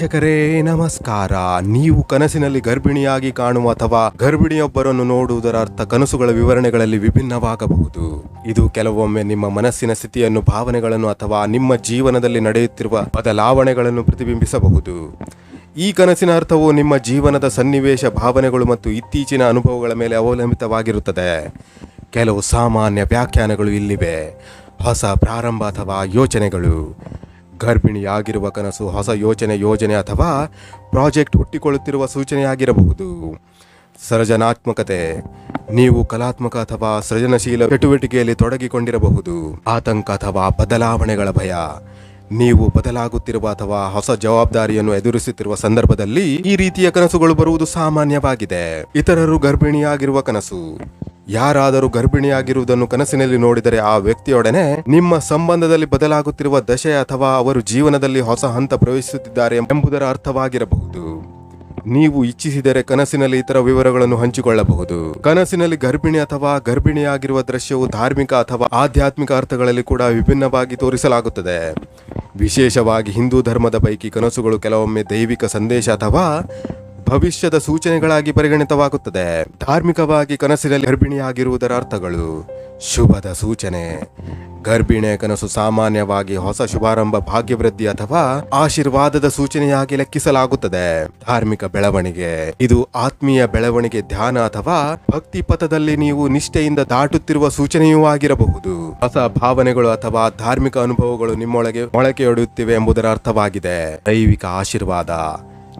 ವೀಕ್ಷಕರೇ, ನಮಸ್ಕಾರ. ನೀವು ಕನಸಿನಲ್ಲಿ ಗರ್ಭಿಣಿಯಾಗಿ ಕಾಣುವ ಅಥವಾ ಗರ್ಭಿಣಿಯೊಬ್ಬರನ್ನು ನೋಡುವುದರ ಅರ್ಥ ಕನಸುಗಳ ವಿವರಣೆಗಳಲ್ಲಿ ವಿಭಿನ್ನವಾಗಬಹುದು. ಇದು ಕೆಲವೊಮ್ಮೆ ನಿಮ್ಮ ಮನಸ್ಸಿನ ಸ್ಥಿತಿಯನ್ನು, ಭಾವನೆಗಳನ್ನು ಅಥವಾ ನಿಮ್ಮ ಜೀವನದಲ್ಲಿ ನಡೆಯುತ್ತಿರುವ ಬದಲಾವಣೆಗಳನ್ನು ಪ್ರತಿಬಿಂಬಿಸಬಹುದು. ಈ ಕನಸಿನ ಅರ್ಥವು ನಿಮ್ಮ ಜೀವನದ ಸನ್ನಿವೇಶ, ಭಾವನೆಗಳು ಮತ್ತು ಇತ್ತೀಚಿನ ಅನುಭವಗಳ ಮೇಲೆ ಅವಲಂಬಿತವಾಗಿರುತ್ತದೆ. ಕೆಲವು ಸಾಮಾನ್ಯ ವ್ಯಾಖ್ಯಾನಗಳು ಇಲ್ಲಿವೆ. ಹೊಸ ಪ್ರಾರಂಭ ಅಥವಾ ಯೋಚನೆಗಳು. ಗರ್ಭಿಣಿಯಾಗಿರುವ ಕನಸು, ಹೊಸ ಯೋಚನೆ, ಯೋಜನೆ ಅಥವಾ ಪ್ರಾಜೆಕ್ಟ್ ಹುಟ್ಟಿಕೊಳ್ಳುತ್ತಿರುವ ಸೂಚನೆಯಾಗಿರಬಹುದು. ಸೃಜನಾತ್ಮಕತೆ, ನೀವು ಕಲಾತ್ಮಕ ಅಥವಾ ಸೃಜನಶೀಲ ಚಟುವಟಿಕೆಯಲ್ಲಿ ತೊಡಗಿಕೊಂಡಿರಬಹುದು. ಆತಂಕ ಅಥವಾ ಬದಲಾವಣೆಗಳ ಭಯ ನೀವು ಬದಲಾಗುತ್ತಿರುವ ಅಥವಾ ಹೊಸ ಜವಾಬ್ದಾರಿಯನ್ನು ಎದುರಿಸುತ್ತಿರುವ ಸಂದರ್ಭದಲ್ಲಿ ಈ ರೀತಿಯ ಕನಸುಗಳು ಬರುವುದು ಸಾಮಾನ್ಯವಾಗಿದೆ. ಇತರರು ಗರ್ಭಿಣಿಯಾಗಿರುವ ಕನಸು. ಯಾರಾದರೂ ಗರ್ಭಿಣಿಯಾಗಿರುವುದನ್ನು ಕನಸಿನಲ್ಲಿ ನೋಡಿದರೆ ಆ ವ್ಯಕ್ತಿಯೊಡನೆ ನಿಮ್ಮ ಸಂಬಂಧದಲ್ಲಿ ಬದಲಾಗುತ್ತಿರುವ ದಶೆ ಅಥವಾ ಅವರು ಜೀವನದಲ್ಲಿ ಹೊಸ ಹಂತ ಪ್ರವೇಶಿಸುತ್ತಿದ್ದಾರೆ ಎಂಬುದರ ಅರ್ಥವಾಗಿರಬಹುದು. ನೀವು ಇಚ್ಛಿಸಿದರೆ ಕನಸಿನಲ್ಲಿ ಇತರ ವಿವರಗಳನ್ನು ಹಂಚಿಕೊಳ್ಳಬಹುದು. ಕನಸಿನಲ್ಲಿ ಗರ್ಭಿಣಿ ಅಥವಾ ಗರ್ಭಿಣಿಯಾಗಿರುವ ದೃಶ್ಯವು ಧಾರ್ಮಿಕ ಅಥವಾ ಆಧ್ಯಾತ್ಮಿಕ ಅರ್ಥಗಳಲ್ಲಿ ಕೂಡ ವಿಭಿನ್ನವಾಗಿ ತೋರಿಸಲಾಗುತ್ತದೆ. ವಿಶೇಷವಾಗಿ ಹಿಂದೂ ಧರ್ಮದ ಪೈಕಿ ಕನಸುಗಳು ಕೆಲವೊಮ್ಮೆ ದೈವಿಕ ಸಂದೇಶ ಅಥವಾ ಭವಿಷ್ಯದ ಸೂಚನೆಗಳಾಗಿ ಪರಿಗಣಿತವಾಗುತ್ತದೆ. ಧಾರ್ಮಿಕವಾಗಿ ಕನಸಿನಲ್ಲಿ ಗರ್ಭಿಣಿಯಾಗಿರುವುದರ ಅರ್ಥಗಳು. ಶುಭದ ಸೂಚನೆ. ಗರ್ಭಿಣಿಯ ಕನಸು ಸಾಮಾನ್ಯವಾಗಿ ಹೊಸ ಶುಭಾರಂಭ ಭಾಗ್ಯವೃದ್ಧಿ ಅಥವಾ ಆಶೀರ್ವಾದದ ಸೂಚನೆಯಾಗಿ ಲೆಕ್ಕಿಸಲಾಗುತ್ತದೆ. ಧಾರ್ಮಿಕ ಬೆಳವಣಿಗೆ. ಇದು ಆತ್ಮೀಯ ಬೆಳವಣಿಗೆ ಧ್ಯಾನ ಅಥವಾ ಭಕ್ತಿ ಪಥದಲ್ಲಿ ನೀವು ನಿಷ್ಠೆಯಿಂದ ದಾಟುತ್ತಿರುವ ಸೂಚನೆಯೂ ಆಗಿರಬಹುದು. ಹೊಸ ಭಾವನೆಗಳು ಅಥವಾ ಧಾರ್ಮಿಕ ಅನುಭವಗಳು ನಿಮ್ಮೊಳಗೆ ಮೊಳಕೆಯೊಡೆಯುತ್ತಿವೆ ಎಂಬುದರ ಅರ್ಥವಾಗಿದೆ. ದೈವಿಕ ಆಶೀರ್ವಾದ.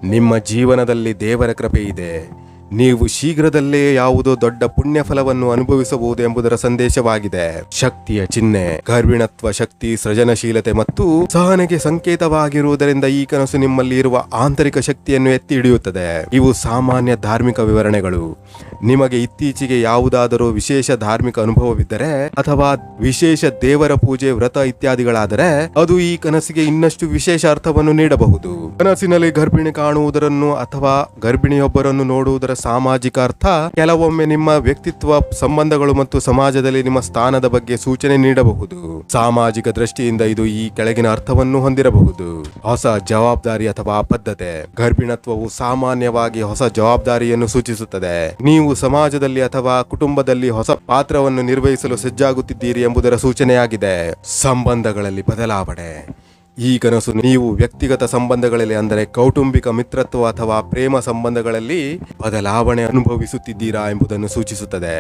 ನಿಮ್ಮ ಜೀವನದಲ್ಲಿ ದೇವರ ಕೃಪೆ ಇದೆ. ನೀವು ಶೀಘ್ರದಲ್ಲೇ ಯಾವುದೋ ದೊಡ್ಡ ಪುಣ್ಯ ಫಲವನ್ನು ಅನುಭವಿಸಬಹುದು ಎಂಬುದರ ಸಂದೇಶವಾಗಿದೆ. ಶಕ್ತಿಯ ಚಿಹ್ನೆ, ಗರ್ಭಿಣತ್ವ ಶಕ್ತಿ, ಸೃಜನಶೀಲತೆ ಮತ್ತು ಸಹನೆಗೆ ಸಂಕೇತವಾಗಿರುವುದರಿಂದ ಈ ಕನಸು ನಿಮ್ಮಲ್ಲಿ ಇರುವ ಆಂತರಿಕ ಶಕ್ತಿಯನ್ನು ಎತ್ತಿ ಹಿಡಿಯುತ್ತದೆ. ಇವು ಸಾಮಾನ್ಯ ಧಾರ್ಮಿಕ ವಿವರಣೆಗಳು. ನಿಮಗೆ ಇತ್ತೀಚೆಗೆ ಯಾವುದಾದರೂ ವಿಶೇಷ ಧಾರ್ಮಿಕ ಅನುಭವವಿದ್ದರೆ ಅಥವಾ ವಿಶೇಷ ದೇವರ ಪೂಜೆ, ವ್ರತ ಇತ್ಯಾದಿಗಳಾದರೆ ಅದು ಈ ಕನಸಿಗೆ ಇನ್ನಷ್ಟು ವಿಶೇಷ ಅರ್ಥವನ್ನು ನೀಡಬಹುದು. ಕನಸಿನಲ್ಲಿ ಗರ್ಭಿಣಿ ಕಾಣುವುದರನ್ನು ಅಥವಾ ಗರ್ಭಿಣಿಯೊಬ್ಬರನ್ನು ನೋಡುವುದರ ಸಾಮಾಜಿಕ ಅರ್ಥ. ಕೆಲವೊಮ್ಮೆ ನಿಮ್ಮ ವ್ಯಕ್ತಿತ್ವ, ಸಂಬಂಧಗಳು ಮತ್ತು ಸಮಾಜದಲ್ಲಿ ನಿಮ್ಮ ಸ್ಥಾನದ ಬಗ್ಗೆ ಸೂಚನೆ ನೀಡಬಹುದು. ಸಾಮಾಜಿಕ ದೃಷ್ಟಿಯಿಂದ ಇದು ಈ ಕೆಳಗಿನ ಅರ್ಥವನ್ನು ಹೊಂದಿರಬಹುದು. ಹೊಸ ಜವಾಬ್ದಾರಿ ಅಥವಾ ಅಬದ್ಧತೆ ಗರ್ಭಿಣತ್ವವು ಸಾಮಾನ್ಯವಾಗಿ ಹೊಸ ಜವಾಬ್ದಾರಿಯನ್ನು ಸೂಚಿಸುತ್ತದೆ. ನೀವು ಸಮಾಜದಲ್ಲಿ ಅಥವಾ ಕುಟುಂಬದಲ್ಲಿ ಹೊಸ ಪಾತ್ರವನ್ನು ನಿರ್ವಹಿಸಲು ಸಜ್ಜಾಗುತ್ತಿದ್ದೀರಿ ಎಂಬುದರ ಸೂಚನೆಯಾಗಿದೆ. ಸಂಬಂಧಗಳಲ್ಲಿ ಬದಲಾವಣೆ. ಈ ಕನಸು ನೀವು ವ್ಯಕ್ತಿಗತ ಸಂಬಂಧಗಳಲ್ಲಿ, ಅಂದರೆ ಕೌಟುಂಬಿಕ ಮಿತ್ರತ್ವ ಅಥವಾ ಪ್ರೇಮ ಸಂಬಂಧಗಳಲ್ಲಿ ಬದಲಾವಣೆ ಅನುಭವಿಸುತ್ತಿದ್ದೀರಾ ಎಂಬುದನ್ನು ಸೂಚಿಸುತ್ತದೆ.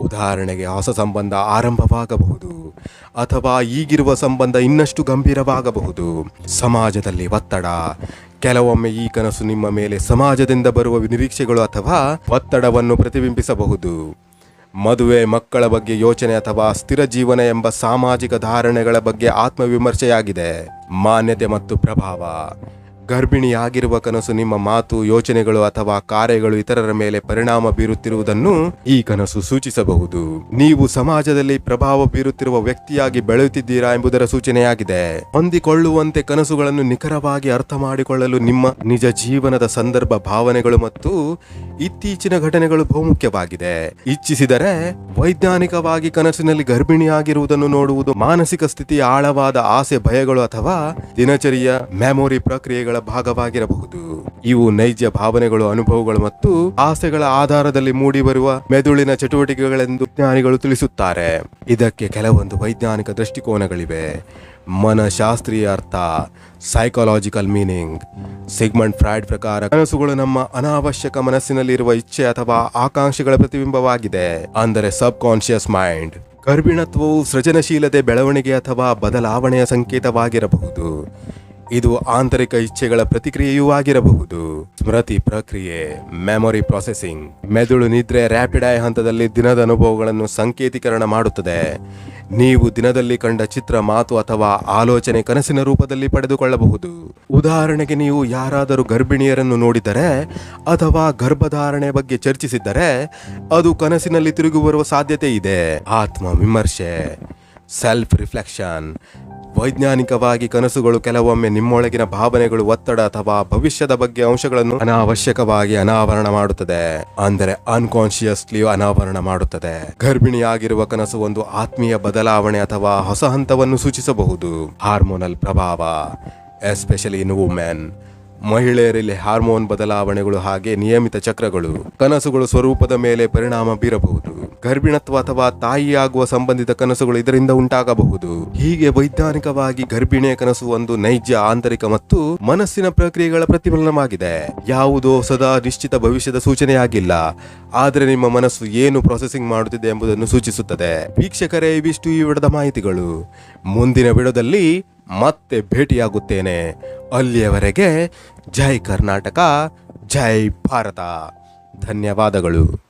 ಉದಾಹರಣೆಗೆ ಹೊಸ ಸಂಬಂಧ ಆರಂಭವಾಗಬಹುದು ಅಥವಾ ಈಗಿರುವ ಸಂಬಂಧ ಇನ್ನಷ್ಟು ಗಂಭೀರವಾಗಬಹುದು. ಸಮಾಜದಲ್ಲಿ ಒತ್ತಡ. ಕೆಲವೊಮ್ಮೆ ಈ ಕನಸು ನಿಮ್ಮ ಮೇಲೆ ಸಮಾಜದಿಂದ ಬರುವ ನಿರೀಕ್ಷೆಗಳು ಅಥವಾ ಒತ್ತಡವನ್ನು ಪ್ರತಿಬಿಂಬಿಸಬಹುದು. ಮದುವೆ ಮಕ್ಕಳ ಬಗ್ಗೆ ಯೋಚನೆ ಅಥವಾ ಸ್ಥಿರ ಜೀವನ ಎಂಬ ಸಾಮಾಜಿಕ ಧಾರಣೆಗಳ ಬಗ್ಗೆ ಆತ್ಮವಿಮರ್ಶೆಯಾಗಿದೆ. ಮಾನ್ಯತೆ ಮತ್ತು ಪ್ರಭಾವ. ಗರ್ಭಿಣಿಯಾಗಿರುವ ಕನಸು ನಿಮ್ಮ ಮಾತು, ಯೋಚನೆಗಳು ಅಥವಾ ಕಾರ್ಯಗಳು ಇತರರ ಮೇಲೆ ಪರಿಣಾಮ ಬೀರುತ್ತಿರುವುದನ್ನು ಈ ಕನಸು ಸೂಚಿಸಬಹುದು. ನೀವು ಸಮಾಜದಲ್ಲಿ ಪ್ರಭಾವ ಬೀರುತ್ತಿರುವ ವ್ಯಕ್ತಿಯಾಗಿ ಬೆಳೆಯುತ್ತಿದ್ದೀರಾ ಎಂಬುದರ ಸೂಚನೆಯಾಗಿದೆ. ಹೊಂದಿಕೊಳ್ಳುವಂತೆ ಕನಸುಗಳನ್ನು ನಿಖರವಾಗಿ ಅರ್ಥ ಮಾಡಿಕೊಳ್ಳಲು ನಿಮ್ಮ ನಿಜ ಜೀವನದ ಸಂದರ್ಭ ಭಾವನೆಗಳು ಮತ್ತು ಇತ್ತೀಚಿನ ಘಟನೆಗಳು ಬಹುಮುಖ್ಯವಾಗಿದೆ. ಇಚ್ಛಿಸಿದರೆ ವೈಜ್ಞಾನಿಕವಾಗಿ ಕನಸಿನಲ್ಲಿ ಗರ್ಭಿಣಿಯಾಗಿರುವುದನ್ನು ನೋಡುವುದು ಮಾನಸಿಕ ಸ್ಥಿತಿಯ ಆಳವಾದ ಆಸೆ, ಭಯಗಳು ಅಥವಾ ದಿನಚರಿಯ ಮೆಮೊರಿ ಪ್ರಕ್ರಿಯೆಗಳ ಭಾಗವಾಗಿರಬಹುದು. ಇವು ನೈಜ ಭಾವನೆಗಳು, ಅನುಭವಗಳು ಮತ್ತು ಆಸೆಗಳ ಆಧಾರದಲ್ಲಿ ಮೂಡಿಬರುವ ಮೆದುಳಿನ ಚಟುವಟಿಕೆಗಳೆಂದು ಜ್ಞಾನಿಗಳು ತಿಳಿಸುತ್ತಾರೆ. ಇದಕ್ಕೆ ಕೆಲವೊಂದು ವೈಜ್ಞಾನಿಕ ದೃಷ್ಟಿಕೋನಗಳಿವೆ. ಮನಶಾಸ್ತ್ರೀಯ ಅರ್ಥ ಸೈಕಾಲಜಿಕಲ್ ಮೀನಿಂಗ್ ಸಿಗ್ಮಂಡ್ ಫ್ರಾಯ್ಡ್ ಪ್ರಕಾರ ಕನಸುಗಳು ನಮ್ಮ ಅನಾವಶ್ಯಕ ಮನಸ್ಸಿನಲ್ಲಿರುವ ಇಚ್ಛೆ ಅಥವಾ ಆಕಾಂಕ್ಷೆಗಳ ಪ್ರತಿಬಿಂಬವಾಗಿದೆ. ಅಂದರೆ ಸಬ್ ಕಾನ್ಶಿಯಸ್ ಮೈಂಡ್ ಗರ್ಭಿಣತ್ವವು ಸೃಜನಶೀಲತೆ, ಬೆಳವಣಿಗೆ ಅಥವಾ ಬದಲಾವಣೆಯ ಸಂಕೇತವಾಗಿರಬಹುದು. ಇದು ಆಂತರಿಕ ಇಚ್ಛೆಗಳ ಪ್ರತಿಕ್ರಿಯೆಯೂ ಆಗಿರಬಹುದು. ಸ್ಮೃತಿ ಪ್ರಕ್ರಿಯೆ ಮೆಮೊರಿ ಪ್ರೊಸೆಸಿಂಗ್ ಮೆದುಳು ನಿದ್ರೆ ರ್ಯಾಪಿಡ್ ಐ ಹಂತದಲ್ಲಿ ದಿನದ ಅನುಭವಗಳನ್ನು ಸಂಕೇತೀಕರಣ ಮಾಡುತ್ತದೆ. ನೀವು ದಿನದಲ್ಲಿ ಕಂಡ ಚಿತ್ರ, ಮಾತು ಅಥವಾ ಆಲೋಚನೆ ಕನಸಿನ ರೂಪದಲ್ಲಿ ಪಡೆದುಕೊಳ್ಳಬಹುದು. ಉದಾಹರಣೆಗೆ ನೀವು ಯಾರಾದರೂ ಗರ್ಭಿಣಿಯರನ್ನು ನೋಡಿದರೆ ಅಥವಾ ಗರ್ಭಧಾರಣೆ ಬಗ್ಗೆ ಚರ್ಚಿಸಿದ್ದರೆ ಅದು ಕನಸಿನಲ್ಲಿ ತಿರುಗಿ ಬರುವ ಸಾಧ್ಯತೆ ಇದೆ. ಆತ್ಮ ವಿಮರ್ಶೆ ಸೆಲ್ಫ್ ರಿಫ್ಲೆಕ್ಷನ್ ವೈಜ್ಞಾನಿಕವಾಗಿ ಕನಸುಗಳು ಕೆಲವೊಮ್ಮೆ ನಿಮ್ಮೊಳಗಿನ ಭಾವನೆಗಳು, ಒತ್ತಡ ಅಥವಾ ಭವಿಷ್ಯದ ಬಗ್ಗೆ ಅಂಶಗಳನ್ನು ಅನಾವಶ್ಯಕವಾಗಿ ಅನಾವರಣ ಮಾಡುತ್ತದೆ. ಅಂದರೆ ಅನ್ಕಾನ್ಶಿಯಸ್ಲಿ ಅನಾವರಣ ಮಾಡುತ್ತದೆ. ಗರ್ಭಿಣಿಯಾಗಿರುವ ಕನಸು ಒಂದು ಆತ್ಮೀಯ ಬದಲಾವಣೆ ಅಥವಾ ಹೊಸ ಹಂತವನ್ನು ಸೂಚಿಸಬಹುದು. ಹಾರ್ಮೋನಲ್ ಪ್ರಭಾವ ಎಸ್ಪೆಷಲಿ ಇನ್ ವುಮೆನ್ ಮಹಿಳೆಯರಲ್ಲಿ ಹಾರ್ಮೋನ್ ಬದಲಾವಣೆಗಳು ಹಾಗೆ ನಿಯಮಿತ ಚಕ್ರಗಳು. ಕನಸುಗಳು ಸ್ವರೂಪದ ಮೇಲೆ ಪರಿಣಾಮ ಬೀರಬಹುದು. ಗರ್ಭಿಣತ್ವ ಅಥವಾ ತಾಯಿಯಾಗುವ ಸಂಬಂಧಿತ ಕನಸುಗಳು ಇದರಿಂದ ಉಂಟಾಗಬಹುದು. ಹೀಗೆ ವೈಜ್ಞಾನಿಕವಾಗಿ ಗರ್ಭಿಣಿಯ ಕನಸು ಒಂದು ನೈಜ, ಆಂತರಿಕ ಮತ್ತು ಮನಸ್ಸಿನ ಪ್ರಕ್ರಿಯೆಗಳ ಪ್ರತಿಫಲನವಾಗಿದೆ. ಯಾವುದೋ ಸದಾ ನಿಶ್ಚಿತ ಭವಿಷ್ಯದ ಸೂಚನೆಯಾಗಿಲ್ಲ. ಆದರೆ ನಿಮ್ಮ ಮನಸ್ಸು ಏನು ಪ್ರೊಸೆಸಿಂಗ್ ಮಾಡುತ್ತಿದೆ ಎಂಬುದನ್ನು ಸೂಚಿಸುತ್ತದೆ. ವೀಕ್ಷಕರೇ, ಇವಿಷ್ಟು ಈ ವಿಡದ ಮಾಹಿತಿಗಳು. ಮುಂದಿನ ವಿಡದಲ್ಲಿ ಮತ್ತೆ ಭೇಟಿಯಾಗುತ್ತೇನೆ. ಅಲ್ಲಿಯವರೆಗೆ ಜೈ ಕರ್ನಾಟಕ, ಜೈ ಭಾರತ. ಧನ್ಯವಾದಗಳು.